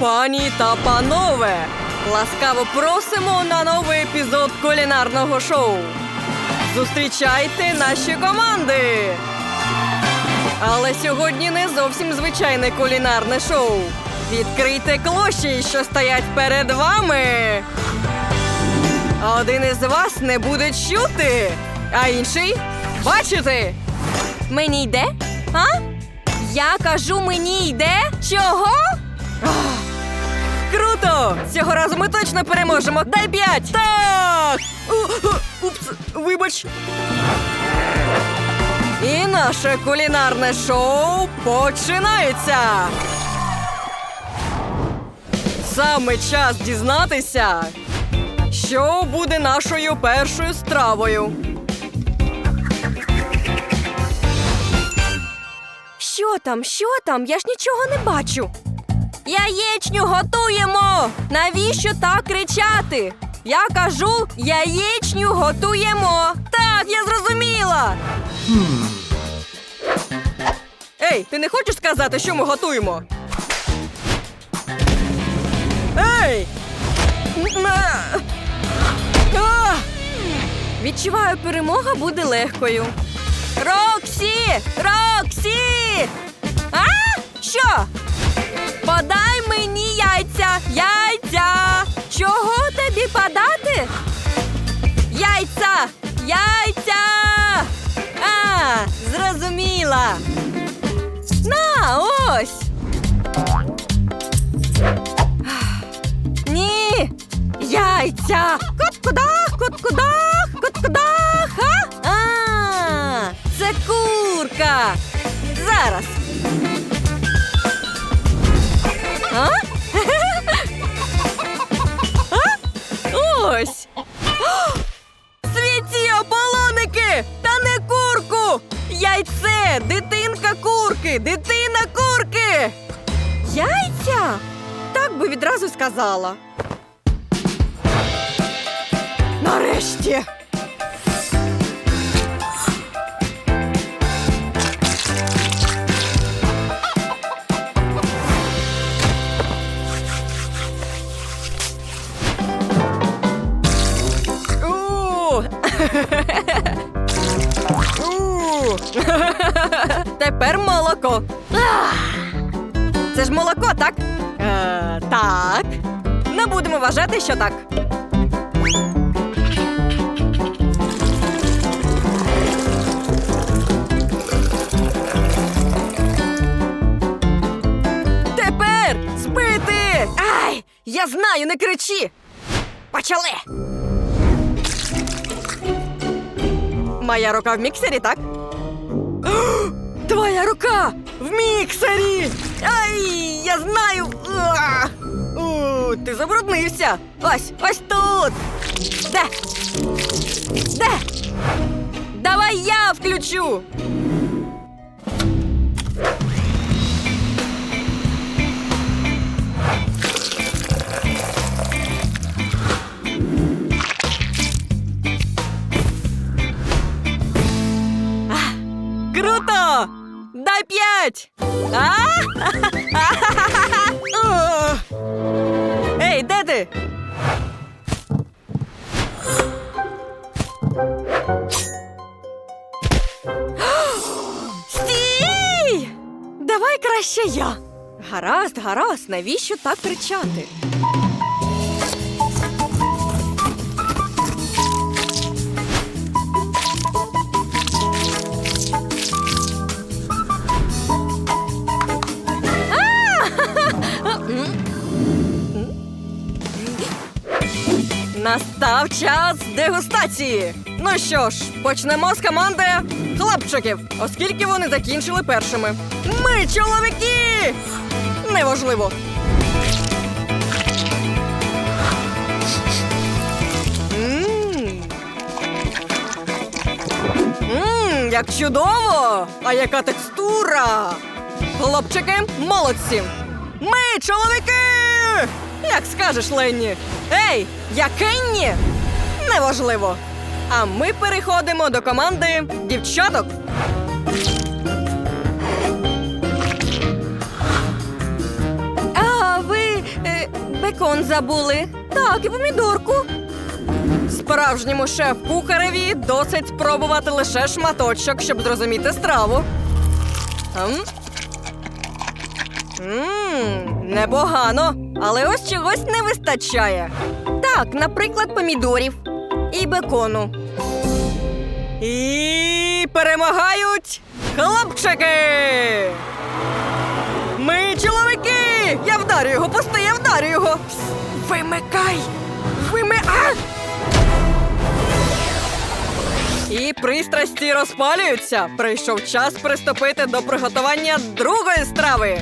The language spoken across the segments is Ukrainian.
Пані та панове, ласкаво просимо на новий епізод кулінарного шоу. Зустрічайте наші команди. Але сьогодні не зовсім звичайне кулінарне шоу. Відкрийте клощі, що стоять перед вами. А Один із вас не буде чути, а інший бачити. Мені йде? А? Я кажу, мені йде? Чого? Круто! Цього разу ми точно переможемо. Дай п'ять! Так! Упс, вибач. І наше кулінарне шоу починається. Саме час дізнатися, що буде нашою першою стравою. Що там? Що там? Я ж нічого не бачу. Яєчню готуємо! Навіщо так кричати? Я кажу, яєчню готуємо. Так, я зрозуміла. Ей, ти не хочеш сказати, що ми готуємо? Ей! Відчуваю, перемога буде легкою. Роксі! Роксі! А? Що? Подай мені яйця! Яйця! Чого тобі подати? Яйця! Яйця! А, зрозуміла. На, ось. Ні. Яйця. Кот-кудах, кот-кудах, кот-кудах. А? а, це курка. Зараз. Дитина курки! Яйця? Так би відразу сказала. Нарешті. У! Тепер молоко. Це ж молоко, так? Е, так. Не будемо вважати, що так. Тепер збити! Ай! Я знаю, не кричи! Почали! Моя рука в міксері, так? Твоя рука в міксері! Ай, я знаю! Уа! У, ти забруднився! Ось, ось тут! Де? Де? Давай я включу! Ей, де ти? Стій! Давай краще я. Гаразд, гаразд, навіщо так кричати? Настав час дегустації. Ну що ж, почнемо з команди хлопчиків, оскільки вони закінчили першими. Ми чоловіки! Неважливо. Мм. Мм, як чудово! А яка текстура! Хлопчики, молодці! Ми чоловіки! Як скажеш, Ленні? Ей, я Кенні? Неважливо. А ми переходимо до команди дівчаток. А ви бекон забули. Так, і помідорку. Справжньому шеф-кухареві досить спробувати лише шматочок, щоб зрозуміти страву. М? Мм, непогано, але ось чогось не вистачає. Так, наприклад, помідорів і бекону. І перемагають хлопчики! Ми чоловіки! Я вдарю його, пусти, я вдарю його! Вимикай! Вими... І пристрасті розпалюються. Прийшов час приступити до приготування другої страви.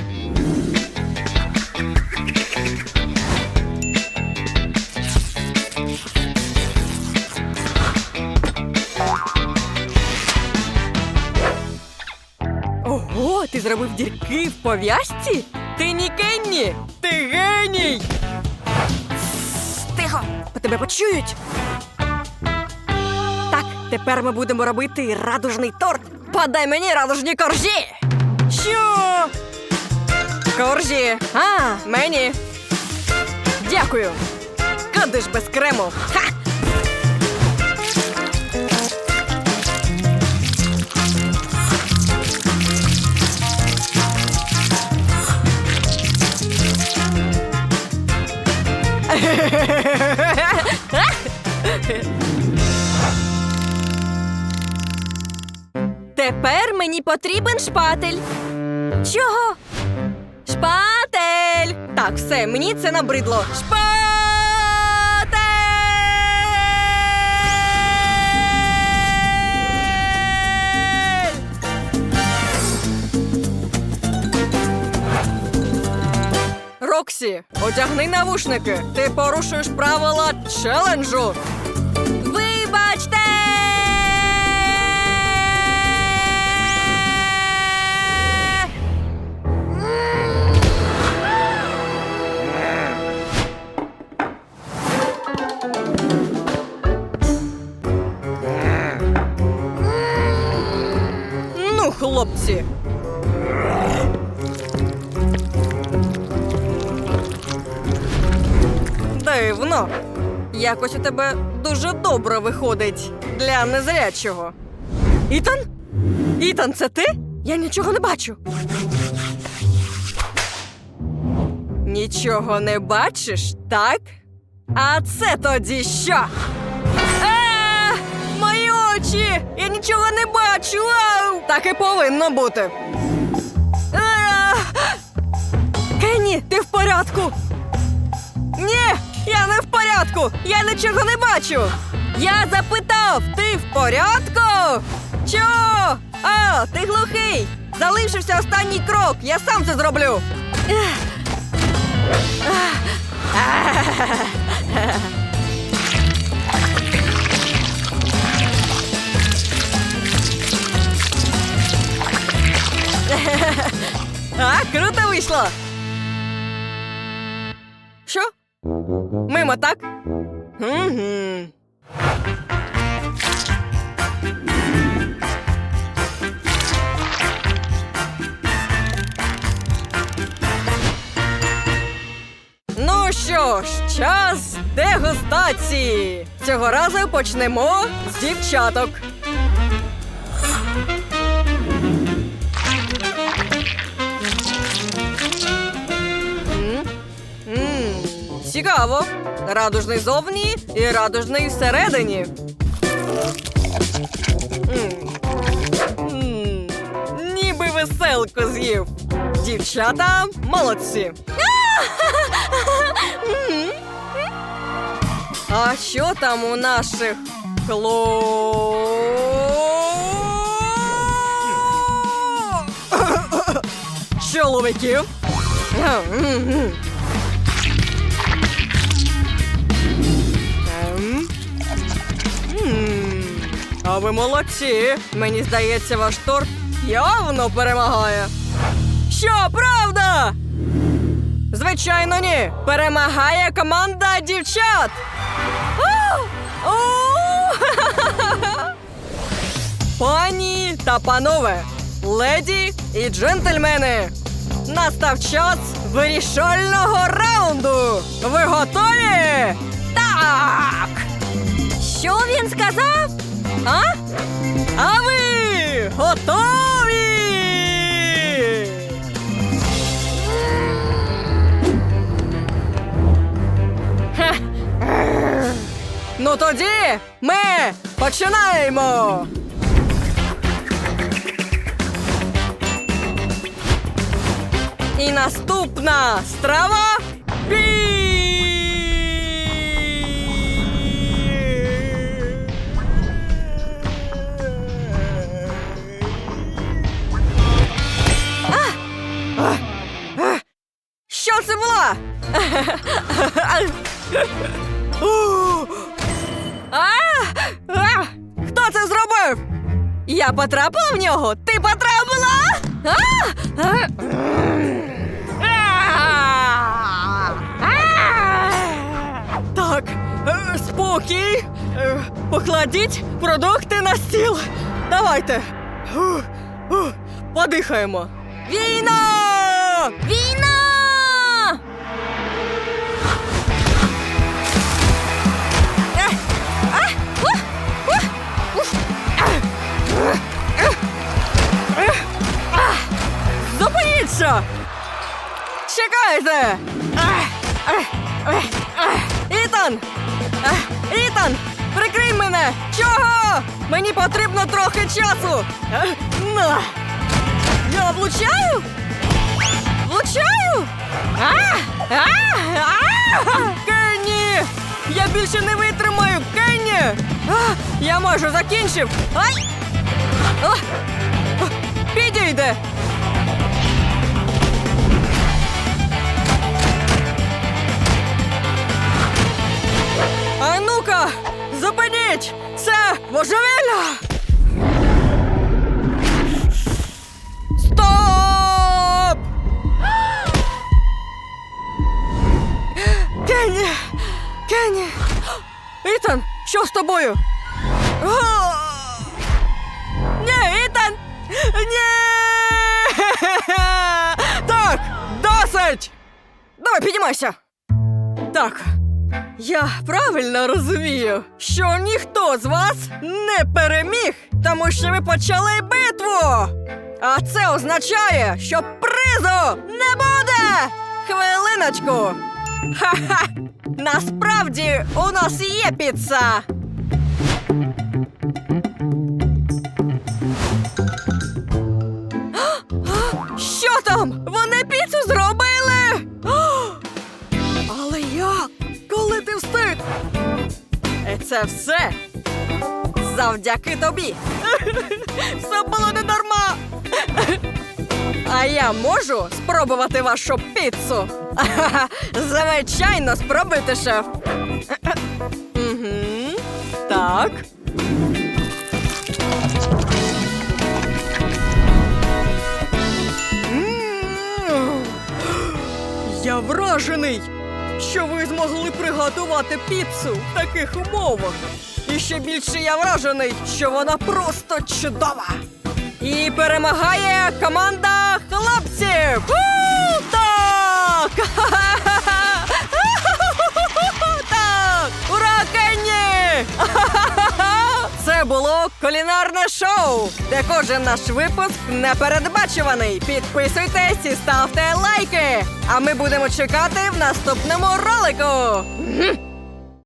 Ого, ти зробив дірки в пов'язці? Ти ні Кенні! Ти геній! Тихо! По тебе почують. Так, тепер ми будемо робити радужний торт. Подай мені радужні коржі! Що? Коржі. А, мені. Дякую. Куди ж без крему? Ха! Тепер мені потрібен шпатель. Чого? Шпатель! Так, все, мені це набридло. Шпатель! Роксі, одягни навушники. Ти порушуєш правила челенджу. Хлопці. Дивно. Якось у тебе дуже добре виходить для незрячого. Ітан? Ітан, це ти? Я нічого не бачу. Нічого не бачиш, так? А це тоді що? А, мої очі! Я нічого не бачу! Ау! Так і повинно бути. Кенні, ти в порядку? Ні, я не в порядку! Я нічого не бачу! Я запитав, ти в порядку? Що? А, ти глухий! Залишився останній крок, я сам це зроблю. Вийшло! Що? Мимо, так? Угу. Ну що ж, час дегустації. Цього разу почнемо з дівчаток. Цікаво. Радужний зовні і радужний всередині. Ніби веселку з'їв. Дівчата молодці. А що там у наших хло... Чоловіків? А ви молодці. Мені здається, ваш торт явно перемагає. Що, правда? Звичайно, ні. Перемагає команда дівчат. Пані та панове, леді і джентльмени. Настав час вирішального раунду. Ви готові? Так. Що він сказав? А? А ви готові? Хе. Ну тоді ми починаємо. І наступна страва Покладіть продукти на стіл. Давайте. Подихаємо. Війна! Війна! Е, е, е. Зупиніться! Чекайте! Ах, ах, ах, ах. Ітан! Ітан! Прикрий мене! Чого? Мені потрібно трохи часу! На! Я влучаю? Влучаю? А! А! А! Кенні! Я більше не витримаю! Кенні! Я майже закінчив! Ай! Підійде! А ну-ка, зупиніть! Це божевілля! Стоп! Кенні! Кенні! Ітан, що з тобою? О! Ні, Ітан! Ні! Так, досить! Давай, піднімайся! Так, Я правильно розумію, що ніхто з вас не переміг, тому що ви почали битву. А це означає, що призу не буде. Хвилиночку. Ха-ха! Насправді у нас є піца. Це все завдяки тобі. Все було не дарма. А я можу спробувати вашу піцу? Звичайно, спробуйте, шеф. Угу. Так. Я вражений, що ви змогли приготувати піцу в таких умовах. І ще більше я вражений, що вона просто чудова. І перемагає команда хлопців. У, так! Це було кулінарне шоу, де кожен наш випуск непередбачуваний. Підписуйтесь і ставте лайки. А ми будемо чекати в наступному ролику.